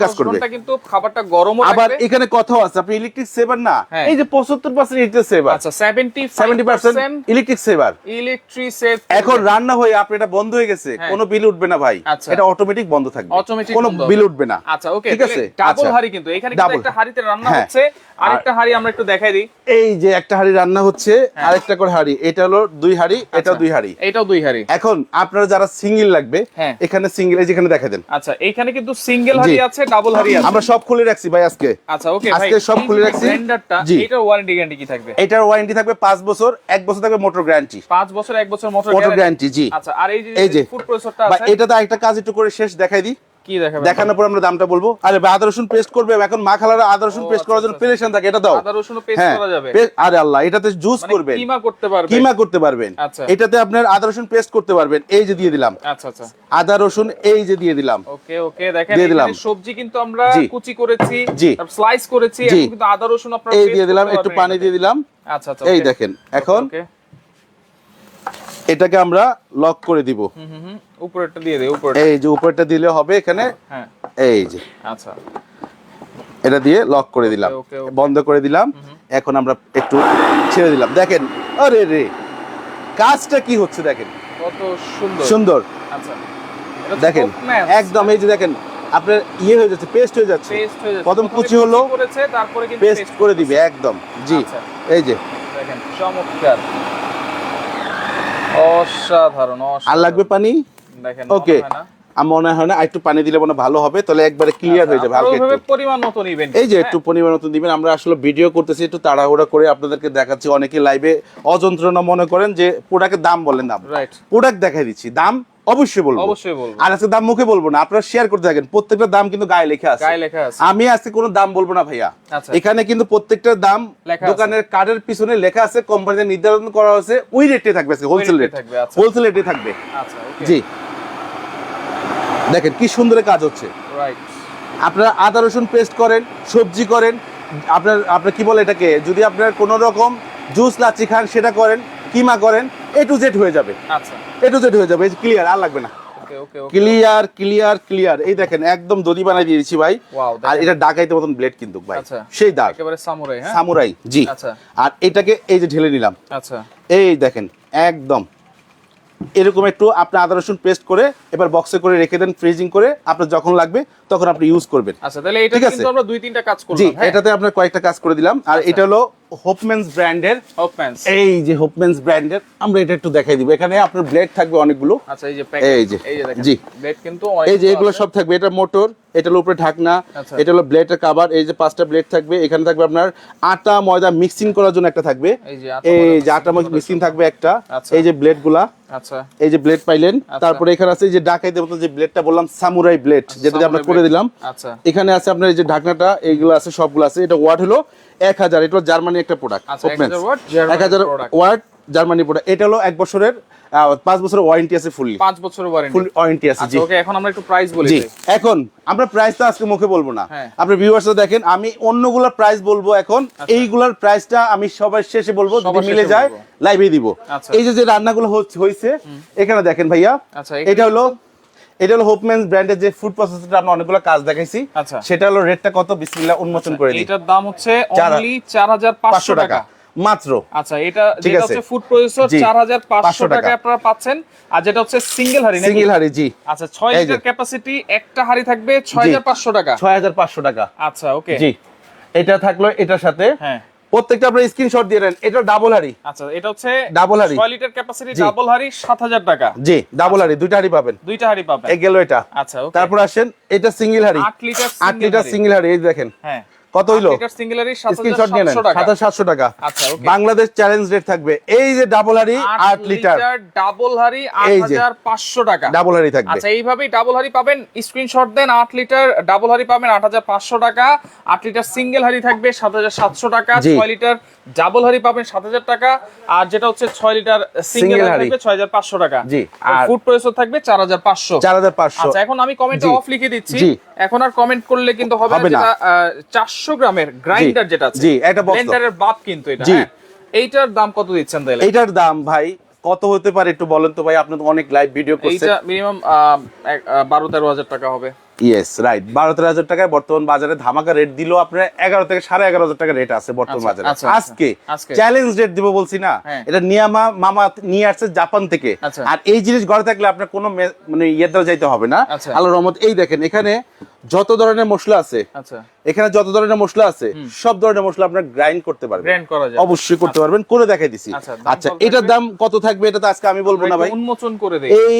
কাজ করবে। কিন্তু খাবারটা গরমও আবার এখানে কথাও আছে আপনি ইলেকট্রিক সেভার না। এই যে পঁচাত্তর পার্সেন্ট ইলেকট্রিক সেভার আচ্ছা 70 seventy percent electric saver electric save এখন রান্না হয়ে আপনি এটা বন্ধ হয়ে গেছে। কোনো বিল উঠবে না ভাই। আচ্ছা। এটা অটোমেটিক বন্ধ থাকবে। কোনো বিল উঠবে না। আচ্ছা ওকে ঠিক আছে? ডাবল আচ্ছা। হাড়ি কিন্তু। এখানে একটা হাড়িতে রান্না। হচ্ছে। আরেকটা হাড়ি আমরা একটু দেখাই দিই। এই যে একটা হাড়ি রান্না হচ্ছে আরেকটা করে হাড়ি। এটা হলো দুই হাড়ি এটা হ্যাঁ। আচ্ছা। দুই হাড়ি। এটাও দুই হাড়ি। এখন আপনারা যারা সিঙ্গেল লাগবে হ্যাঁ। এখানে সিঙ্গেল এই যেখানে দেখা দেন। আচ্ছা এইখানে কিন্তু সিঙ্গেল হাড়ি আছে ডাবল হাড়ি আছে। আমরা সব খুলে রাখছি ভাই আজকে। আচ্ছা ওকে ভাই আজকে সব খুলে রাখছি। ব্লেন্ডারটা। এটার ওয়ারেন্টি গ্যারান্টি কি থাকবে? এটার ওয়ারেন্টি থাকবে পাঁচ বছর এক বছর থাকবে মোটর গ্যারান্টি পাঁচ বছর এক বছর মোটর গ্যারান্টি জি। আচ্ছা আর এই যে ফুড প্রসেসরটা আছে? এটাতে একটা কাজ একটু করে শেষ দেখাই দিই। দেখানোর পর আমরা দামটা বলব। আরে আদা রসুন পেস্ট করবে এখন মা খালারা আদা রসুন পেস্ট করার জন্য থাকে এটা দাও। আদা রসুনও পেস্ট হ্যাঁ করা যাবে। আরে আল্লাহ এটাতে জুস মানে করবেন। কিমা করতে পারবে কিমা করতে পারবেন। আচ্ছা। এটাতে আপনার আদা রসুন পেস্ট করতে পারবেন। এই যে দিয়ে দিলাম। আচ্ছা আচ্ছা। আদা রসুন এই যে দিয়ে দিলাম। ওকে ওকে দেখেন দিয়ে দিলাম। সবজি কিন্তু আমরা কুচি করেছি। স্লাইস করেছি কিন্তু আদা রসুন আপনারা এই দিয়ে দিলাম একটু পানি দিয়ে দিলাম। আচ্ছা আচ্ছা এই দেখেন এখন okay, এটাকে আমরা লক করে দিব। উপরেরটা দিয়ে দেই উপরেরটা। এই যে উপরটা দিলে হবে এখানে। হ্যাঁ। এই যে। আচ্ছা। এটা দিয়ে লক করে দিলাম. বন্ধ করে দিলাম। এখন আমরা একটু ছেড়ে দিলাম। দেখেন আরে রে কাজটা কি হচ্ছে দেখেন? কত সুন্দর। সুন্দর। আচ্ছা। দেখেন একদম এই যে দেখেন আপনার ইয়ে হয়ে যাচ্ছে পেস্ট হয়ে যাচ্ছে। প্রথম কুচি হলো তারপরে পেস্ট করে দিবে একদম। জি আচ্ছা। এই যে। দেখেন চমৎকার। অসাধারণ আর লাগবে পানি? ওকে মনে হয় না? মনে হয় একটু পানি দিলে মনে হয় ভালো হবে তাহলে একবারে ক্লিয়ার হয়ে যাবে হালকা পরিমাণ মতো নিবেন এই যে একটু পরিমাণ মতো দিবেন আমরা আসলে ভিডিও করতেছি একটু তাড়াহুড়া করে আপনাদেরকে দেখাচ্ছি অনেকে লাইভে অযন্ত্রণা মনে করেন যে প্রোডাক্টের দাম বলেন দাম। রাইট প্রোডাক্ট দেখাই দিচ্ছি দাম অবশ্যই বলব। অবশ্যই বলব। আর আজকে দাম মুখে বলব না আপনারা শেয়ার করতে থাকেন প্রত্যেকটা দাম কিন্তু গায়ে লেখা আছে। গায়ে লেখা আছে। আমি আজকে কোনো দাম বলব না ভাইয়া। আচ্ছা। এখানে কিন্তু প্রত্যেকটা দাম দোকানের কার্ডের পিছনে লেখা আছে কোম্পানিতে নির্ধারণ করা হয়েছে ওই রেটে থাকবে হোলসেল রেট থাকবে, আচ্ছা। হোলসেল রেটে থাকবে। আচ্ছা জি। দেখেন কি সুন্দর কাজ হচ্ছে। রাইট আপনারা আদা রসুন পেস্ট করেন সবজি করেন আপনার আপনার কি বলে এটাকে? যদি আপনার কোনো রকম জুস লাচি খান সেটা করেন কিমা করেন এ টু জেড হয়ে যাবে। আচ্ছা। এ টু জেড হয়ে যাবে ক্লিয়ার আর লাগবে না। ক্লিয়ার ক্লিয়ার ক্লিয়ার এই দেখেন একদম দড়ি বানাই দিয়েছি ভাই। আর এটা ডাকাইতে মতন ব্লেড কিন্তু ভাই। আচ্ছা। সেই দাগ। একেবারে সামুরাই হ্যাঁ? সামুরাই জি। আচ্ছা। আর এটাকে এই যে ঢেলে নিলাম। আচ্ছা। এই দেখেন একদম। এরকম একটু আপনি আদা রসুন পেস্ট করে এবার বক্সে করে রেখে দেন ফ্রিজিং করে আপনার যখন লাগবে তখন আপনি ইউজ করবেন। আচ্ছা তাহলে এটা কিন্তু আমরা দুই তিনটা কাজ করলাম হ্যাঁ? এটাতে আপনার কয়েকটা কাজ করে দিলাম। আর এটা হলো হোপমেন্স ব্র্যান্ডের এই যে ব্র্যান্ডের আমরা এটা একটু দেখাই দিব এখানে আপনার ব্লেড থাকবে অনেকগুলো আচ্ছা এই যে প্যাকেট এই যে, এই যে জি। ব্লেড কিন্তু এই যে এগুলো সব থাকবে এটা মোটর এটা হলো উপরে ঢাকনা আচ্ছা। এটা হলো ব্লেডের কাভার এই যে পাঁচটা ব্লেড থাকবে এখানে থাকবে আপনার আটা ময়দা মিক্সিং করার জন্য একটা থাকবে এই যে আটা মিক্সিং থাকবে একটা আচ্ছা। এই যে ব্লেডগুলা আচ্ছা এই যে ব্লেড পাইলেন আচ্ছা। তারপরে এখানে আছে যে ডাকাইতে মতো যে ব্লেডটা বললাম সামুরাই ব্লেড যেটা আমরা করে দিলাম আচ্ছা এখানে আছে আপনার এই যে ঢাকনাটা এইগুলো আছে সবগুলো আছে এটা ওয়াট হলো এক হাজার এটা জার্মানি একটা প্রোডাক্ট আচ্ছা, 1000 watt, German এক হাজার। ওয়াট জার্মানি প্রোডাক্ট এটা হলো এক বছরের পাঁচ বছর ওয়ারেন্টি আছে ফুললি পাঁচ বছরের ওয়ারেন্টি ওয়ারেন্টি আছে জি। আচ্ছা ওকে এখন আমরা একটু প্রাইস বলি এখন আমরা প্রাইস তো আজকে মুখে বলব না। হ্যাঁ। আপনি ভিউয়ার্স দেখেন আমি অন্যগুলোর প্রাইস বলব এখন। এইগুলোর প্রাইসটা আমি সবার শেষে বলব যদি মিলে যায়। লাইভে দিব। আচ্ছা। এই যে যে রান্নাগুলো হয়েছে এখানে দেখেন ভাইয়া আচ্ছা, এটা হলো এটা হলো হোপম্যান ব্র্যান্ডের যে ফুড প্রসেসরটা আমরা অনেকগুলো কাজ দেখাইছি। আচ্ছা। সেটা হলো রেটটা কত? বিসমিল্লাহ উন্মোচন করে দিই। এটার দাম হচ্ছে অনলি চার হাজার পাঁচশো পাঁচশো টাকা। টাকা। মাত্র। আচ্ছা এটা যেটা হচ্ছে ফুড প্রসেসর জি। চার হাজার পাঁচশো টাকা। টাকা। আপনারা পাচ্ছেন। আর যেটা হচ্ছে সিঙ্গেল হাড়ি? সিঙ্গেল হাড়ি জি। আচ্ছা ছয় এই লিটার ক্যাপাসিটি একটা হাড়ি থাকবে ছয় হাজার পাঁচশো টাকা। ছয় হাজার পাঁচশো টাকা। আচ্ছা ওকে। জি। এটা থাকল এটার সাথে হ্যাঁ। প্রত্যেকটা আপনার স্ক্রিনশট দিয়ে দেন এটা ডাবল হাড়ি। আচ্ছা এটা হচ্ছে ডাবল হাড়ি। ছয় লিটার ক্যাপাসিটি ডাবল হাড়ি সাত হাজার টাকা। জি ডাবল হাড়ি দুইটা হাড়ি পাবেন। দুইটা হাড়ি পাবেন। এই গেল এটা। আচ্ছা তারপর আসেন এটা সিঙ্গেল হাড়ি। আট লিটার আট লিটার সিঙ্গেল হাড়ি। এই দেখেন। হ্যাঁ। কত হইল? স্ক্রিনশট নিয়ে নেন। সাতাশ সাতশো টাকা। বাংলাদেশ চ্যালেঞ্জ রেট থাকবে। এই যে ডাবল আট লিটার ডাবল এই যে। পাঁচশো টাকা। ডাবল থাকবে। আচ্ছা, এইভাবেই ডাবল পাবেন। স্ক্রিনশট দেন আট লিটার ডাবল পাবেন আট হাজার পাঁচশো টাকা। আট লিটার সিঙ্গেল থাকবে সাত হাজার সাতশো টাকা। ছয় লিটার ডাবল হারি পাবেন সাত হাজার টাকা। আর যেটা হচ্ছে ছয় লিটার সিঙ্গেল থাকবে ছয় হাজার পাঁচশো টাকা। জি। আর ফুড প্রসেসর থাকবে চার হাজার পাঁচশো। চার হাজার পাঁচশো। আচ্ছা এখন আমি কমেন্ট অফ লিখে দিচ্ছি। এখন আর কমেন্ট করলে কিন্তু হবে না চারশো 500 গ্রামের গ্রাইন্ডার যেটা আছে জি ব্লেন্ডারের বাপ কিন্তু এটা হ্যাঁ? এইটার দাম কত দিচ্ছেন তাহলে? এইটার দাম ভাই কত হতে পারে একটু বলেন তো ভাই? আপনি তো অনেক লাইভ ভিডিও করছেন। এইটা মিনিমাম 12 তেরো হাজার টাকা হবে। ইয়েস রাইট বারো তেরো হাজার টাকায় বর্তমান বাজারে ধামাকা রেট দিলো আপনার 11 থেকে সাড়ে এগারো হাজার টাকা রেট আছে বর্তমান আচ্ছা, বাজারে। আচ্ছা, আচ্ছা, আজকে চ্যালেঞ্জ রেট দিব বলছি না। হ্যাঁ। এটা নিয়ামা মামা নিয়ে আসছে জাপান থেকে। আর এই জিনিস ঘরে থাকলে আপনার কোনো মানে ইয়ে দ্বারা যাইতে হবে না। আল্লাহ রহমত এই দেখেন এখানে যত ধরনের মশলা আছে আচ্ছা। এখানে যত ধরনের মশলা আছে সব ধরনের মশলা আপনার গ্রাইন্ড করতে পারবেন। অবশ্যই করতে পারবেন। করে দেখাই দিছি। আচ্ছা, আচ্ছা এটার দাম কত থাকবে? এটা তো আজকে আমি বলব না ভাই। উন্মোচন করে দেই। এই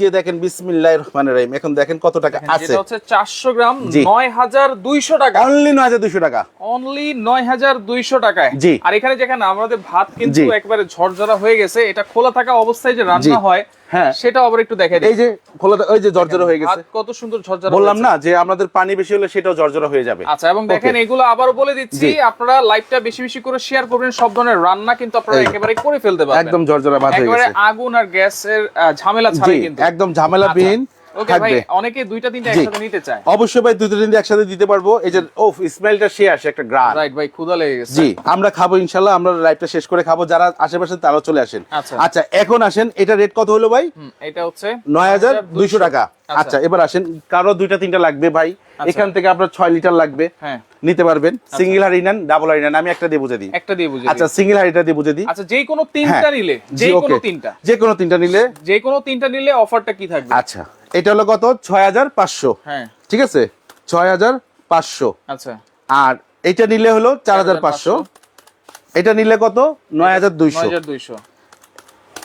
যে দেখেন বিসমিল্লাহির রহমানির রহিম। এখন দেখেন কত টাকা আছে। যেটা হচ্ছে চারশো গ্রাম জি। নয় হাজার দুইশো টাকা। অনলি নয় হাজার দুশো টাকা। অনলি নয় হাজার দুইশো টাকায়। জি। আর এখানে যেখানে আমাদের ভাত কিন্তু একবারে ঝরঝরা হয়ে গেছে। এটা খোলা থাকা অবস্থায় যে রান্না হয় হ্যাঁ। সেটা আবার একটু দেখে এই যে খোলা ওই যে জর্জরা হয়ে গেছে। কত সুন্দর ঝরঝরা বললাম না যে আমাদের পানি বেশি হলে সেটাও জর্জরা হয়ে যাবে। আচ্ছা এবং দেখেন এগুলো আবারও বলে দিচ্ছি। আপনারা লাইভটা বেশি বেশি করে শেয়ার করবেন সব ধরনের রান্না কিন্তু আপনারা একেবারে করে ফেলতে পারবেন। একদম জর্জরা ভাত হয়ে একেবারে গেছে। আগুন আর গ্যাসের ঝামেলা ছাড়াই কিন্তু। একদম ঝামেলাবিহীন। ওকে ভাই থাকবে। অনেকে দুইটা তিনটা একসাথে নিতে চায়। অবশ্যই ভাই দুই তিন দিন একসাথে দিতে পারব। এই যে ও স্মেলটা সে আসে একটা গ্রান। রাইট ভাই ক্ষুধা লেগে গেছে। জি আমরা খাব ইনশাল্লাহ আমরা লাইভটা শেষ করে খাব। যারা আশেপাশে তারাও চলে আসেন। আচ্ছা। আচ্ছা এখন আসেন এটা রেট কত হলো ভাই? এটা হচ্ছে নয় হাজার দুইশো টাকা। আচ্ছা। আচ্ছা এবার আসেন কারও দুইটা তিনটা লাগবে ভাই। এখান থেকে আপনার ছয় লিটার লাগবে। হ্যাঁ। নিতে পারবেন। সিঙ্গেল হাড়ি নেন ডাবল হাড়ি নেন আমি একটা দিয়ে বুঝে দিই। একটা দিয়ে বুঝে আচ্ছা। সিঙ্গেল হাড়িটা দিয়ে বুঝে দিই। আচ্ছা যে কোনো তিনটা হ্যাঁ। নিলে জি, যে কোনো তিনটা। যে কোনো তিনটা নিলে যে কোনো তিনটা নিলে অফারটা কি থাকবে? আচ্ছা। এটা হলো কত? ছয় হাজার পাঁচশো। হ্যাঁ। ঠিক আছে? ছয় হাজার পাঁচশো। আচ্ছা। আর এটা নিলে হলো চার হাজার পাঁচশো। এটা নিলে কত? নয় হাজার দুইশো। দুইশো।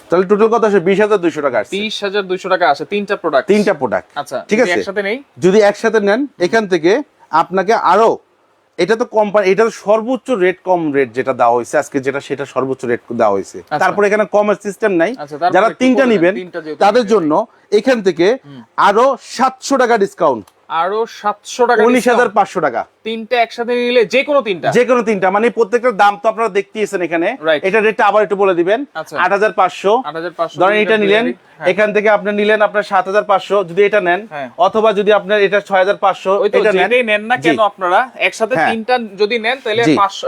তাহলে টোটাল কত আসে? বিশ হাজার দুইশো টাকা বিশ হাজার দুইশো টাকা আসে। তিনটা প্রোডাক্ট তিনটা প্রোডাক্ট আচ্ছা ঠিক আছে। একসাথে নেই? যদি একসাথে নেন এখান থেকে আপনাকে আরও এটা তো কোম্পানি এটা তো সর্বোচ্চ রেট কম রেট যেটা দেওয়া হয়েছে আজকে যেটা সেটা সর্বোচ্চ রেট দেওয়া হয়েছে। তারপরে এখানে কমের সিস্টেম নাই। আচ্ছা, যারা তিনটা নিবেন তাদের জন্য এখান থেকে আরও সাতশো টাকা ডিসকাউন্ট আরও সাতশো টাকা উনিশ হাজার পাঁচশো টাকা। তিনটা একসাথে নিলে যে কোনো তিনটা? যে কোনো তিনটা। মানে প্রত্যেকটার দাম তো আপনারা দেখতেইছেন এখানে। এটা রেটটা আবার একটু বলে দিবেন। আচ্ছা। আট হাজার পাঁচশো। ধরেন এটা নিলেন। এখান থেকে আপনি নিলেন আপনার সাত হাজার পাঁচশো। যদি এটা নেন হ্যাঁ। অথবা যদি আপনার এটা ছয় হাজার পাঁচশো ওই তো এটা নেন। না কেন আপনারা একসাথে হ্যাঁ। তিনটা যদি নেন তাহলে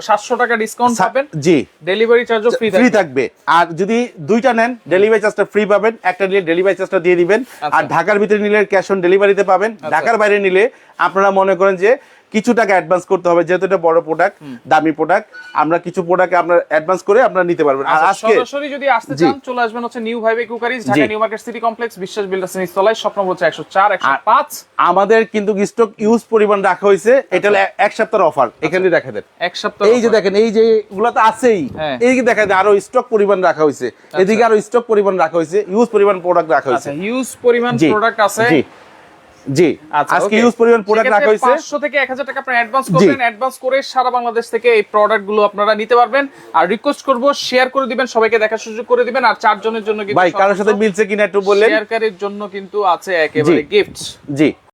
সাতশো টাকা ডিসকাউন্ট পাবেন। জি। ডেলিভারি চার্জও ফ্রি ফ্রি থাকবে। আর যদি দুইটা নেন ডেলিভারি চার্জটা ফ্রি পাবেন। একটা নিলে ডেলিভারি চার্জটা দিয়ে দিবেন। আচ্ছা। আর ঢাকার ভিতরে নিলে ক্যাশ অন ডেলিভারিতে পাবেন। ঢাকার বাইরে নিলে আপনারা মনে করেন যে কিছু টাকা অ্যাডভান্স করতে হবে যেহেতু এটা বড় প্রোডাক্ট দামি প্রোডাক্ট আমরা কিছু প্রোডাক্ট আপনার অ্যাডভান্স করে আপনারা নিতে পারবেন। আর আচ্ছা, আজকে সরাসরি যদি আসতে চান চলে আসবেন হচ্ছে new vibe cookeries Dhaka new market city complex Biswas builders নিচতলায় স্বপ্ন হচ্ছে একশো চার একশো পাঁচ। আমাদের কিন্তু স্টক ইউজ পরিমাণ রাখা হয়েছে এটা এক- এক সপ্তাহের অফার এখানে দেখা দেন। এক সপ্তাহ এই যে দেখেন এই যে এগুলো তো আছেই। হ্যাঁ। এই যে দেখা যায় আরও স্টক পরিমাণ রাখা হয়েছে। এদিকে আরও স্টক পরিমাণ রাখা হয়েছে ইউজ পরিমাণ প্রোডাক্ট রাখা হয়েছে। আচ্ছা হিউজ পরিমাণ প্রোডাক্ট আছে। জি। আচ্ছা আজকে ইউজ পরিমাণ প্রোডাক্ট রাখা হয়েছে। 500 থেকে 1000 টাকা আপনারা অ্যাডভান্স করবেন অ্যাডভান্স করে সারা বাংলাদেশ থেকে এই প্রোডাক্টগুলো আপনারা নিতে পারবেন। আর রিকোয়েস্ট করব শেয়ার করে দিবেন সবাইকে দেখার সুযোগ করে দিবেন। আর চারজনের জন্য কিন্তু ভাই কারোর সাথে মিলছে কিনা একটু বললেন শেয়ারকারীর জন্য কিন্তু আছে একেবারে গিফট জি।